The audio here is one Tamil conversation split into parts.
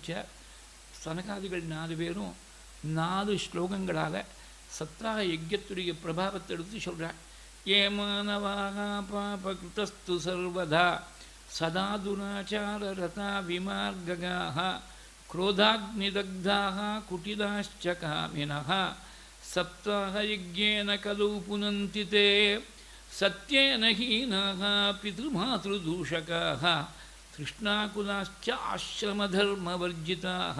அனுபவிச்சார் சனகாதிகள் நாலு பேரும் நாலு ஸ்லோகங்களால் சத்ராக யஜ்யத்துடைய பிரபாவத்தை எடுத்து சொல்கிறார் ஏமானவாக பாபகிருத்தஸ்து சர்வதா சதா துராச்சாரரதா விமார்ககாக क्रोधाग्निदग्धाः कुटिलाश्च कामिनः सप्ताहयज्ञेन कलौ पुनन्ति ते सत्येन हीनाः पितृमातृदूषकाः ಕೃಷ್ಣಾಕುಲಾಶ್ಚ ಆಶ್ರಮಧರ್ಮವರ್ಜಿತಾ,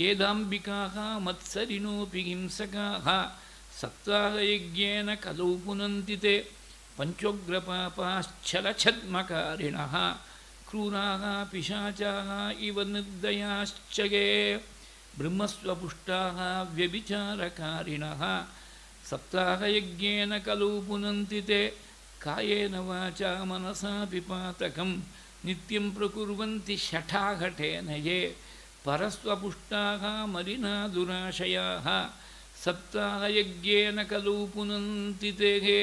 ಏದಾಂಬಿಕಾ ಮತ್ಸರಿಣೋಪಿ ಹಿಂಸಕಾ ಸಪ್ತಾಹಯಜ್ಞೇನ ಕಲೌ ಪುನಂತಿ ತೇ ಪಂಚೋಗ್ರಪಾಪಾಶ್ಚಲಛದ್ಮಕಾರಿಣ, ಕ್ರೂರಾ ಪಿಶಾಚಾ ಇವ ನಿರ್ದಯಾಶ್ಚಗೆ ಬ್ರಹ್ಮಸ್ವಪುಷ್ಟಾ ವ್ಯಭಿಚಾರಕಾರಿಣ ಸಪ್ತಾಹಯಜ್ಞೇನ ಕಲೌ ಪುನಂತಿ ತೇ ಕಾಯೇನ ವಾಚಾ ಮನಸಾ ಪಿಪಾತಕಂ నిత్యం ప్రకుర్వంతి శఠాఘటేన ఏ పరస్వపుష్టా మలినా దురాశయా சப்தாயஜேன கலு புனந்தி தேகே.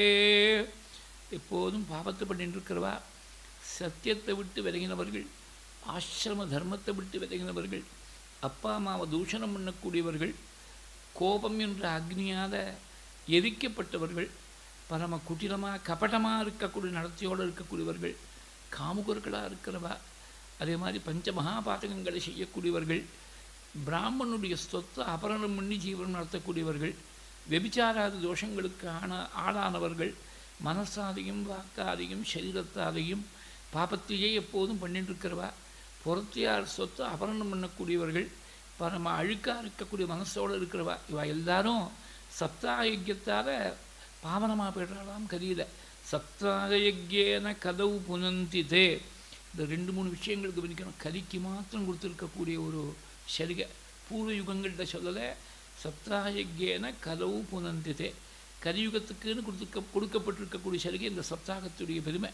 எப்போதும் பாவத்தை பண்ணிட்டு இருக்கிறவா? சத்தியத்தை விட்டு விலகினவர்கள் ஆசிரம தர்மத்தை விட்டு விலகினவர்கள் அப்பா அம்மாவை தூஷணம் பண்ணக்கூடியவர்கள் கோபம் என்ற அக்னியால் எரிக்கப்பட்டவர்கள் பரம குட்டிலமாக கபட்டமாக இருக்கக்கூடிய நடத்தையோடு இருக்கக்கூடியவர்கள் காமுகர்களாக இருக்கிறவா? அதே மாதிரி பஞ்ச மகாபாதகங்களை செய்யக்கூடியவர்கள் பிராமணனுடைய சொத்தை அபரணம் பண்ணி ஜீவனம் நடத்தக்கூடியவர்கள் வெபிச்சாராதி தோஷங்களுக்கு ஆன ஆளானவர்கள் மனசாதையும் வாக்காதையும் சரீரத்தாலையும் பாபத்தையே எப்போதும் பண்ணிட்டு இருக்கிறவா சொத்து அபரணம் பண்ணக்கூடியவர்கள் பரம அழுக்காக இருக்கக்கூடிய மனசோடு இருக்கிறவா? இவா எல்லாரும் சப்தாயஜத்தால் பாவனமாக போயிடுறாளாம் கரியல சப்தாயஜேன கதவு புனந்தி தே. இந்த ரெண்டு மூணு விஷயங்கள் கவனிக்கணும். கலிக்கு மாத்திரம் கொடுத்துருக்கக்கூடிய ஒரு சரிகை பூர்வ யுகங்கள்கிட்ட சொல்லலை. சப்தாயஜேன கதவு புனந்தி தே. கலியுகத்துக்குன்னு கொடுத்துக்க கொடுக்கப்பட்டிருக்கக்கூடிய சரிகை இந்த சப்தாகத்துடைய பெருமை.